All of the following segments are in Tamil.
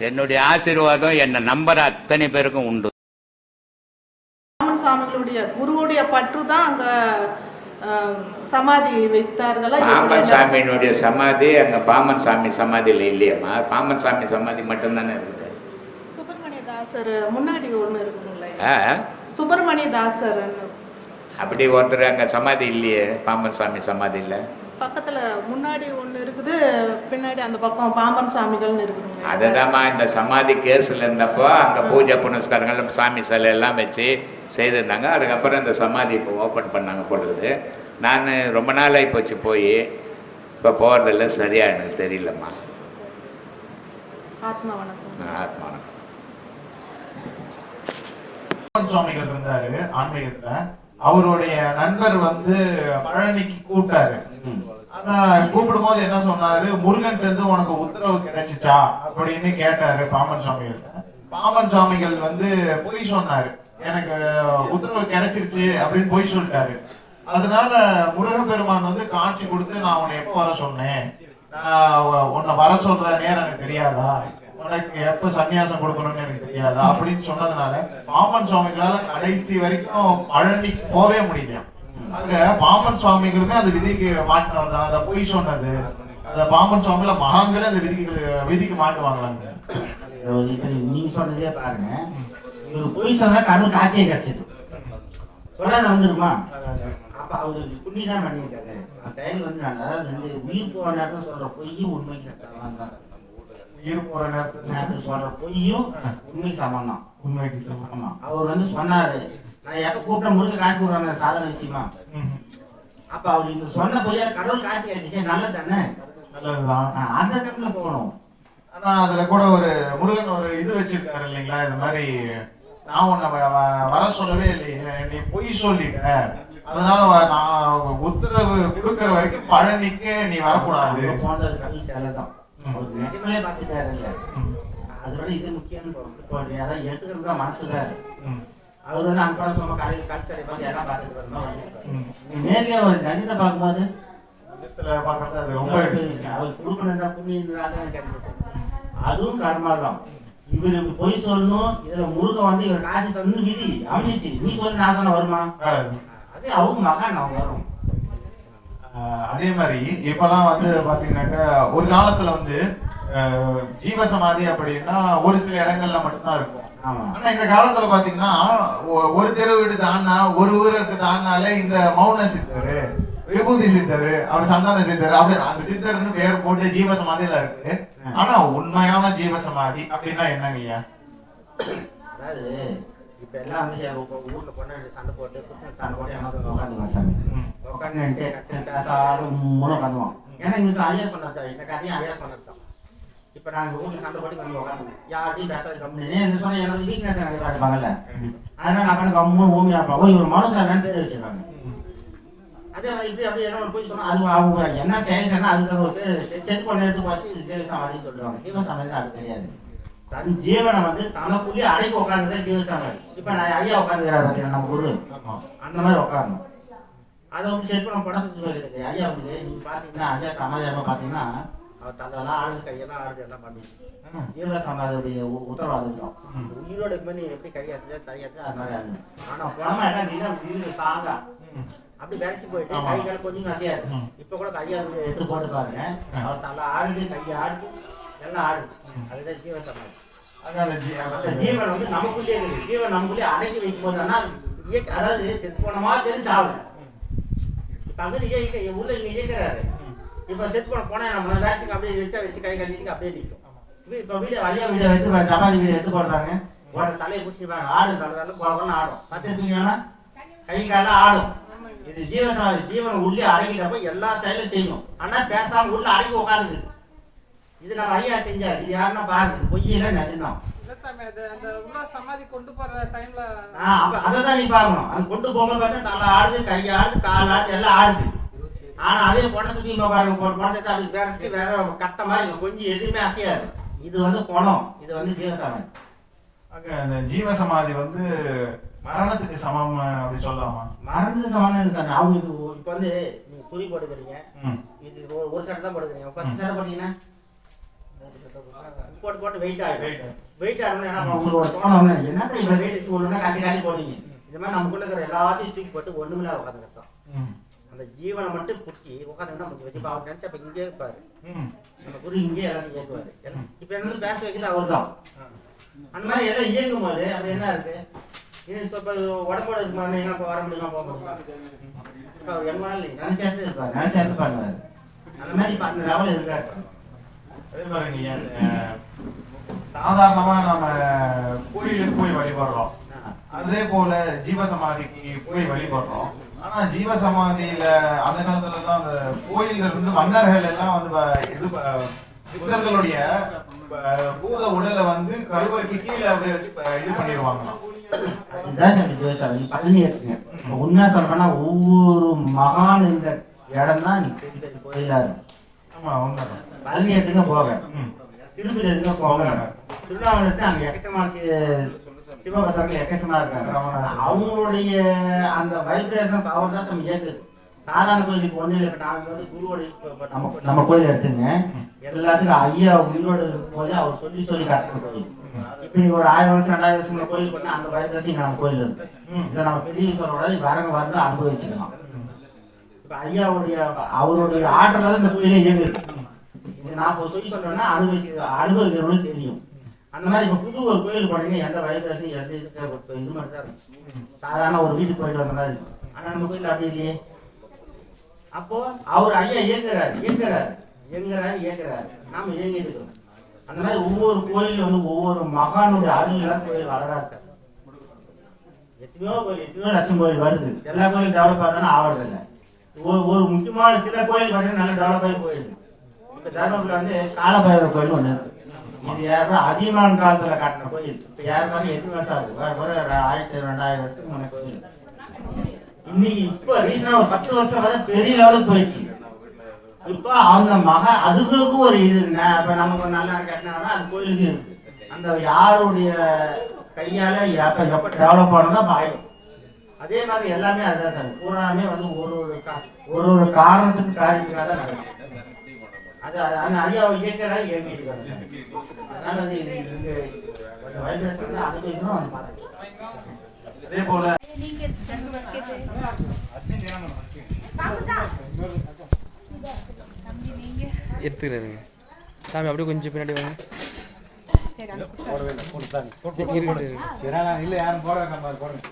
என்னுடைய ஆசீர்வாதம் என்னை நம்புற அத்தனை பேருக்கும் உண்டு. ராமன் சாமிகளுடைய குருவுடைய பற்று தான் அங்க சமாதி வைத்தார்களா? எப்படி? சாமியினுடைய சமாதி அங்கே பாம்பன் சாமி சமாதியில் இல்லையம்மா. பாம்பன் சாமி சமாதி மட்டும்தானே இருக்குது. சுப்பிரமணிய தாசர் முன்னாடி ஒண்ணு இருக்குங்களே. சுப்பிரமணிய தாசர். அப்படி ஒருத்தர் அங்கே சமாதி இல்லையே பாம்பன் சாமி சமாதி இல்லை பக்கத்துல முன்னாடி ஒண்ணு இருக்குது பின்னாடி அந்த பக்கம் பாம்பன் சாமிகள்னு இருக்குதுங்க அதுதாம்மா இந்த சமாதி கேஸில் இருந்தப்போ அங்கே பூஜை புனஸ்காரங்கள் சாமி சிலை எல்லாம் வச்சு செய்திருந்தாங்க. அதுக்கப்புறம் இந்த சமாதி இப்போ ஓப்பன் பண்ணாங்க போட்டுக்குது நான் ரொம்ப நாள் ஆகி போச்சு போய். இப்போ போகிறதில்ல சரியா எனக்கு தெரியலம்மா. ஆத்மா வணக்கம். ஆத்மா வணக்கம். சுவாமிகள் இருந்தாரு ஆன்மீகத்துல. அவருடைய நண்பர் வந்து பழனிக்கு கூப்பிட்டாரு. ஆனா கூப்பிடும் போது என்ன சொன்னாரு? முருகன் இருந்து உனக்கு உத்தரவு கிடைச்சிச்சா? அப்படின்னு கேட்டாரு பாமன் சுவாமிகள் பாமன் சுவாமிகள் வந்து பொய் சொன்னாரு. எனக்கு உத்தரவு கிடைச்சிருச்சு அப்படின்னு பொய் சொல்லிட்டாரு. அதனால முருகப்பெருமான் வந்து காட்சி கொடுத்து நான் உன்னை எப்போ வர சொன்னேன்? நான் உன்னை வர சொல்ற நேரம் எனக்கு தெரியாதா? உனக்கு எப்ப சன்னியாசம் கொடுக்கணும்னு எனக்கு தெரியாது. அப்படின்னு சொன்னதுனால பாம்பன் சுவாமிகளால கடைசி வரைக்கும் பழனி போவே முடியலையா? அங்க பாம்பன் சுவாமிகளுமே அந்த விதிக்கு மாட்டினவர் தான். அதை பொய் சொன்னது. அந்த பாம்பன் சுவாமியில மகான்களே அந்த விதிக்கு விதிக்கு மாட்டுவாங்களாங்க. நீங்க சொன்னதே பாருங்க. இவர் பொய் சொன்னா கடவுள் காட்சியே கிடைச்சது. சொல்லாத வந்துருமா? அப்ப அவரு புண்ணி தான் பண்ணியிருக்காரு. அந்த செயல் வந்து நல்லா வந்து உயிர் போன நேரத்தில் சொல்ற பொய் உண்மைக்கு சமம் தான். போற நேரத்துல நேரத்தில் சொல்ற பொய்யும் உண்மைக்கு சமம் தான் உண்மைக்கு சமம். ஆமா அவர் வந்து சொன்னாரு நான் எப்ப கூப்பிட்ட முருக காசு கொடுறாங்க சாதன விஷயமா. அப்ப அவர் இந்த சொன்ன பொய்யா கடவுள் காட்சி கிடைச்சிச்சு நல்லது தானே நல்லதுதான் அந்த டைம்ல போகணும். ஆனா அதுல கூட ஒரு முருகன் ஒரு இது வச்சிருக்காரு இல்லைங்களா? இந்த மாதிரி நான் உன்னை வர சொல்லவே இல்லையே நீ பொய் சொல்லிட்ட. அதனால நான் உத்தரவு கொடுக்கிற வரைக்கும் பழனிக்கு நீ வரக்கூடாது. போனது கடவுள் சேலை தான். அவர் நிஜமே பார்த்துட்டாரு இல்ல. அதோட இது முக்கியம் இப்போ அதான் எடுத்துக்கிறது தான் மனசு தான். ம். அவர் வந்து அங்க சும்மா காலையில் கல்ச்சரை பார்த்து எல்லாம் பார்த்துட்டு வரணும் ம். நீ நேர்லயே ஒரு ரஜித்தை பார்க்கும்போது பாக்குறது அது ரொம்ப. அவர் கொடுக்கணும் புண்ணியம் தான் கிடைச்சது. அதுவும் கர்மா தான். இவர் பொய் சொல்லணும் இதுல முருக வந்து இவர் காசு தரணும் விதி அமைச்சு நீ சொல்லி நான் சொன்ன வருமா? அது அவங்க மகான் அவங்க வரும். அதே மாதிரி இப்பெல்லாம் வந்து பாத்தீங்கன்னாக்கா ஒரு காலத்துல வந்து ஆஹ் ஜீவசமாதி அப்படின்னா ஒரு சில இடங்கள்ல மட்டும்தான் இருக்கும். ஆனா இந்த காலத்துல பாத்தீங்கன்னா ஒரு தெரு வீடு தாண்டா ஒரு ஊருக்கு தாண்டினாலே இந்த மௌன சித்தர் விபூதி சித்தர் அவர் சந்தான சித்தர் அப்படி அந்த சித்தர்னு பேர் போட்டு ஜீவசமாதியில இருக்கு. ஆனா உண்மையான ஜீவசமாதி அப்படின்னா என்னங்க ஐயா அதாவது இப்ப எல்லாம் வந்து ஊர்ல பொண்ணு சண்டை போட்டு புருஷன் சண்டை போட்டு எனக்கு உட்காந்துங்க சாமி. உட்காந்துட்டு பேசாத மூணு உட்காந்துவோம் ஏன்னா இங்க ஐயா சொன்னது இந்த கதையும் ஐயா சொன்னது தான். இப்ப நாங்க ஊர்ல சண்டை போட்டு வந்து உட்காந்து யார்ட்டையும் பேசாத கம்மி என்ன சொன்னா எனக்கு வீக்னஸ் எனக்கு காட்டுப்பாங்கல்ல அதனால நான் பண்ண கம்மு ஊமியா இருப்பாங்க ஓ இவர் மனுஷன் பேர் வச்சிருக்காங்க. அதே மாதிரி இப்படி அப்படியே என்ன போய் சொன்னா அது அவங்க என்ன செயல் சொன்னா அதுக்கு ஒரு பேர் செத்து பண்ண எடுத்து வாசி இது ஜீவசமாதி சொல்லுவாங்க. ஜீவசமாதி அது கிடையாது. தன் ஜீவனை வந்து தனக்குள்ளேயே அடைக்க உட்காந்துதான் ஜீவசமாதி இப்ப நான் ஐயா உட்காந்துக்கிறாரு பார்த்தீங்கன்னா நம்ம குரு. அந்த மாதிரி உட்காரணும் அதை வந்து செட் பண்ண படத்துக்கு போயிருக்கு ஐயா வந்து நீங்க பாத்தீங்கன்னா ஐயா சமாதியமா பாத்தீங்கன்னா அவர் தலையெல்லாம் ஆடுது கையெல்லாம் ஆடுது எல்லாம் பண்ணுச்சு ம். ஜீவ சமாதியுடைய உத்தரவாதம். இருக்கும் உயிரோட இருக்கும்போது நீ எப்படி கையை செஞ்சா சரியாச்சு அது மாதிரி ஆகுது. ஆனா புறமா இடம் நீங்க வீடு சாங்கா. அப்படி விரைச்சு போயிட்டு. கை கால் கொஞ்சம் அசையாது. இப்ப கூட கையா எடுத்து போட்டு பாருங்க அவர் தலை ஆடுது கையை ஆடுது. எல்லாம் ஆடுது. அதுதான் ஜீவ சமாதி. அந்த ஜீவன் வந்து நமக்குள்ளே இருக்கு ஜீவன் நமக்குள்ளே அடக்கி வைக்கும் போது ஆனால் இயக்க அதாவது செத்து போன மாதிரி தெரிஞ்சு ஆகுது இப்ப அங்க இயக்க உள்ள இங்க இயக்கிறாரு. இப்ப செத்து போன போனா நம்ம வேக்சின் அப்படியே வச்சா வச்சு கை கட்டிட்டு அப்படியே நிற்கும் இப்ப- வீடு ஐயா வீடு எடுத்து சப்பாத்தி வீடு எடுத்து போடுறாங்க ஒரு தலையை பிடிச்சி பாருங்க. ஆடும் தலை தலை ஆடும். பத்து இருக்கீங்கன்னா கை காலம் ஆடும். இது ஜீவன் ஜீவன் உள்ளே அடக்கிட்டப்ப எல்லா செயலும் செய்யும். ஆனா பேசாம உள்ள அடக்கி உட்காந்துக்குது இது நம்ம ஐயா செஞ்சார். இது யாருன்னா பாருங்க பொய்யில அது அப்ப அதைதான் நீ பார்க்கணும். அது கொண்டு போகும்போது பார்த்தா தலை ஆடுது கை ஆடுது கால் ஆடுது எல்லாம் ஆடுது. ஆனா அதே பணத்தை தூக்கி பாருங்க பணத்தை அப்படி விரைச்சு வேற கட்ட மாதிரி. கொஞ்சம் எதுவுமே அசையாது. இது வந்து பணம் இது வந்து ஜீவசாமி அங்க அந்த ஜீவசமாதி வந்து மரணத்துக்கு சமம் அப்படி சொல்லலாமா மறந்து சமானம் இல்லை சாமி? அவங்க இது இப்போ வந்து நீங்க துணி போட்டுக்கிறீங்க. இது ஒரு ஒரு சட்டை தான் போட்டுக்கிறீங்க. பத்து சட்டை போட்டீங்கன்னா போட்டு போட்டு வெயிட் ஆகிடும். வெயிட். ஆகணும் ஏன்னா உங்களுக்கு ஒரு தோணும் என்னத்த இவ்வளோ வெயிட் ஒன்றுனா காட்டி காட்டி போடுவீங்க இது மாதிரி நமக்குள்ள இருக்கிற எல்லாத்தையும் தூக்கி போட்டு ஒன்றுமில்ல உட்காந்துருக்கோம். அந்த ஜீவனை மட்டும் பிடிச்சி உட்காந்துருந்தா முடிஞ்சு வச்சு இப்போ அவர் நினச்சா இப்போ இங்கே இருப்பாரு. நம்ம குரு இங்கே எல்லாத்தையும் இயக்குவார் இப்போ என்ன பேச வைக்கிறது அவர் தான் அந்த மாதிரி எல்லாம் இயங்கும் போது அது என்ன இருக்கு? இது இப்போ உடம்போட இருக்குமா? என்ன இப்போ வர முடியுமா? போக முடியுமா? அவர் எங்க இல்லை நினச்ச இடத்துல இருப்பார். நினச்ச இடத்துல பண்ணுவார் அந்த மாதிரி இப்போ அந்த லெவலில் இருக்காரு. அதே மாதிரிங்க சாதாரணமா நம்ம கோயிலுக்கு போய் வழிபடுறோம். அதே போல ஜீவசமாதிக்கு போய் வழிபடுறோம். ஆனா ஜீவசமாதியில அந்த காலத்துல எல்லாம் அந்த கோயில்கள் வந்து மன்னர்கள் எல்லாம் வந்து இது புத்தர்களுடைய பூத உடலை வந்து கருவறைக்கு கீழே அப்படியே வச்சு இது பண்ணிடுவாங்களாம். அதுதான் நம்ம உண்மையாக ஒவ்வொரு மகான் இந்த இடம் தான் நீ இருக்கு. பழனி எடுத்துங்க போக. திருப்பதி எடுத்துங்க போக திருவண்ணாமலை அங்கே எக்கச்சமான சி- சிவபக்தர்கள் எக்கச்சமா இருக்காங்க. அவங்களுடைய அந்த வைப்ரேஷன் பவர் தான் நம்ம இயக்குது. சாதாரண கோயிலுக்கு ஒன்றும் இல்லை. நாங்கள் வந்து குருவோட இப்ப- இப்ப நம்ம நம்ம கோயில் எடுத்துங்க. எல்லாத்துக்கும் ஐயா உயிரோடு இருக்கும்போது அவர் சொல்லி சொல்லி கட்டின கோயில் இப்போ நீங்க ஒரு ஆயிரம் வருஷம் ரெண்டாயிரம் வருஷம் கோயில் பண்ணா அந்த வைப்ரேஷன் இங்கே நம்ம கோயில் இருக்கு. இதை நம்ம பெரிய சொல்லக்கூடாது வரங்க வந்து அனுபவிச்சுக்கலாம். இப்போ ஐயாவுடைய அவருடைய ஆற்றலால் இந்த கோயிலே இயங்குது. இது நான் இப்போ சொல்லி சொல்றேன்னா அனுபவிச்சு அனுபவிக்கிறவங்களுக்கு தெரியும். அந்த மாதிரி இப்போ புது ஒரு கோயில் போனீங்க எந்த வைப்ரேஷன் எந்த இதுக்கு இது மாதிரி தான் இருக்கும். சாதாரண ஒரு வீட்டுக்கு போயிட்டு வந்த மாதிரி இருக்கும். ஆனால் நம்ம கோயில் அப்படி இல்லையே. அப்போ அவர் ஐயா இயங்குறாரு இயங்குறாரு இயங்குறாரு இயங்குறாரு. நாம இயங்கிட்டு இருக்கிறோம் அந்த மாதிரி ஒவ்வொரு கோயிலும் வந்து ஒவ்வொரு மகானுடைய அருள்லாம் கோயில் வளரா சார். எத்தனையோ கோயில் எத்தனையோ லட்சம் கோயில் வருது. எல்லா கோயிலும் டெவலப் ஆகுதுன்னு ஆகிறது இல்லை ஒரு ஒரு முக்கியமான சில கோயில் பார்த்தீங்கன்னா நல்லா டெவலப் ஆகி போயிடுது இப்போ தர்மபுரியில் வந்து காலபைரவர் கோயில் ஒன்று இது யாருன்னா அதியமான் காலத்தில் கட்டின கோயில். இப்போ யார் எட்டு வருஷம் ஆகுது? வேறு வேறு ஆயிரத்தி ரெண்டாயிரம் வருஷத்துக்கு முன்ன கோயில். இன்னைக்கு இப்போ ரீசனாக ஒரு பத்து வருஷம் பார்த்தா பெரிய லெவலுக்கு போயிடுச்சு. இப்போ அவங்க மக அதுகளுக்கும் ஒரு இது இப்போ நமக்கு நமக்கு நல்லா கட்டினாங்கன்னா அது கோயிலுக்கு இருக்குது அந்த யாருடைய கையால் எப்போ எப்போ டெவலப் ஆனதோ பாயும் ஆயிடும். அதே மாதிரி எல்லாமே அதுதான் சார். பூராமே வந்து ஒரு ஒரு கா- ஒரு ஒரு காரணத்துக்கு காரியத்துக்காக தான் நடக்கும் அது அது அந்த ஐயாவை இயக்கிறதா இயங்கிட்டு இருக்காங்க. அதனால வந்து இது இங்க கொஞ்சம் வைப்ரேஷன் வந்து அனுபவிக்கணும் வந்து பார்த்துக்கலாம். அதே போல எடுத்துக்கிறாருங்க சாமி அப்படியே கொஞ்சம் பின்னாடி வாங்க. சரி, இருக்கட்டும். இல்ல யாரும் போட நம்ம போடுங்க.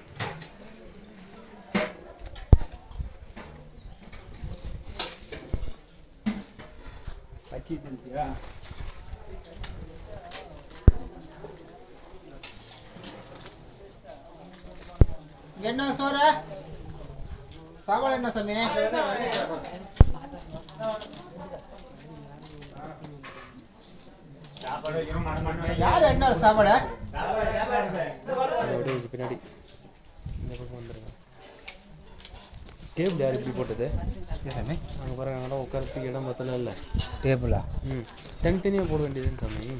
என்ன சோற? சாப்பாடு என்ன சாமி? யார் என்ன சாப்பாடு? பின்னாடி. வந்துருங்க. டேபிள் யார் இப்படி போட்டது. சாமி அங்கே பாருங்க அங்கே உட்காரத்துக்கு இடம் பத்தல இல்லை. டேபிளா ம். தனித்தனியாக போட வேண்டியதுன்னு சாமி.